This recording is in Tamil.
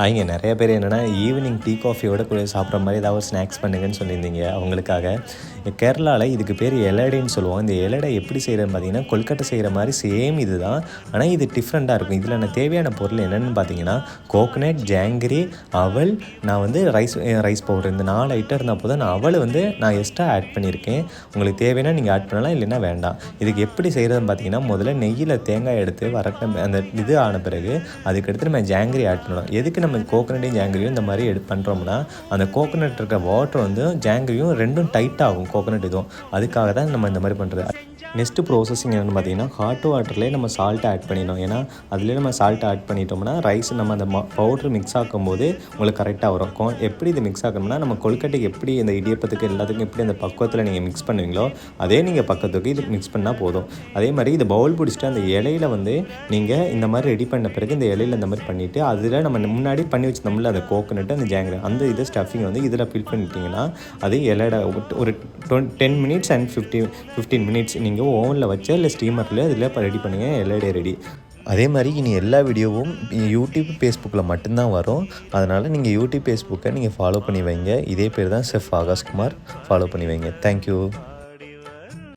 அவங்க நிறைய பேர் என்னென்னா ஈவினிங் டீ காஃபியோட கூட சாப்பிட்ற மாதிரி ஏதாவது ஒரு ஸ்நாக்ஸ் பண்ணுங்கன்னு சொல்லியிருந்தீங்க அவங்களுக்காக. கேரளாவில் இதுக்கு பேர் எலடைன்னு சொல்லுவோம் இந்த எலடை எப்படி செய்கிறேன்னு பார்த்தீங்கன்னா கொல்கட்டை செய்கிற மாதிரி சேம் இது தான் ஆனால் இது டிஃப்ரெண்ட்டாக இருக்கும். இதில் நான் தேவையான பொருள் என்னென்னு பார்த்தீங்கன்னா கோகனட் ஜாங்கிரி அவல் நான் வந்து ரைஸ் ரைஸ் பவுடர் இந்த நாலு ஐட்டம் இருந்தால் போதும். நான் அவள் வந்து நான் எக்ஸ்ட்ரா ஆட் பண்ணியிருக்கேன். உங்களுக்கு தேவைன்னா நீங்கள் ஆட் பண்ணலாம் இல்லைன்னா வேண்டாம். இதுக்கு எப்படி செய்கிறதுன்னு பார்த்தீங்கன்னா முதல்ல நெய்யில் தேங்காய் எடுத்து வரக்க அந்த இது ஆன பிறகு அதுக்கடுத்து நம்ம ஜாங்கிரி ஆட் பண்ணணும் எதுக்கு நம்ம கோகனட்டையும் ஜாங்கிரியும் இந்த மாதிரி எடு பண்ணுறோம்னா அந்த கோகனட் இருக்க வாட்டர் வந்து ஜாங்கிரியும் ரெண்டும் டைட் ஆகும் கோகனட் இதுவும். அதுக்காக தான் நம்ம இந்த மாதிரி பண்ணுறது நெக்ஸ்ட்டு ப்ராசஸிங் என்னென்னு பார்த்தீங்கன்னா ஹாட் வாட்டர்லேயே நம்ம சால்ட் ஆட் பண்ணிடணும். ஏன்னா அதுலேயே நம்ம சால்ட் ஆட் பண்ணிட்டோம்னா ரைஸ் நம்ம அந்த பவுட்ரு மிக்ஸ் ஆக்கும்போது உங்களுக்கு கரெக்டாக வரும். எப்படி இது மிக்ஸ் ஆகணும்னா நம்ம கொழுக்கட்டைக்கு எப்படி இந்த இடியப்பத்துக்கு எல்லாத்துக்கும் எப்படி அந்த பக்குவத்தில் நீங்கள் மிக்ஸ் பண்ணுவீங்களோ அதே நீங்கள் பக்கத்துக்கு இது மிக்ஸ் பண்ணால் போதும். அதே மாதிரி இது பவுல் பிடிச்சிட்டு அந்த இலையில வந்து நீங்கள் இந்த மாதிரி ரெடி பண்ண பிறகு இந்த இலையில இந்த மாதிரி பண்ணிவிட்டு அதில் நம்ம முன்னாடி பண்ணி வச்சிருந்தோம்ல அந்த கோகனட்டு அந்த ஜாங்கிரி அந்த இதை ஸ்டஃபிங் வந்து இதில் ஃபில் பண்ணிட்டீங்கன்னா அது இலையில விட்டு ஒரு ten minutes and fifty fifteen minutes நீங்கள் ஓவனில் வச்சோ இல்லை ஸ்டீமரில் இதில் ரெடி பண்ணுங்க எல்லாடே ரெடி அதே மாதிரி இனி எல்லா வீடியோவும் யூடியூப் ஃபேஸ்புக்கில் மட்டும்தான் வரும். அதனால் நீங்கள் யூடியூப் ஃபேஸ்புக்கை நீங்கள் ஃபாலோ பண்ணி வைங்க. இதே பேர் தான் செஃப் ஆகாஷ்குமார் ஃபாலோ பண்ணி வைங்க. தேங்க்யூ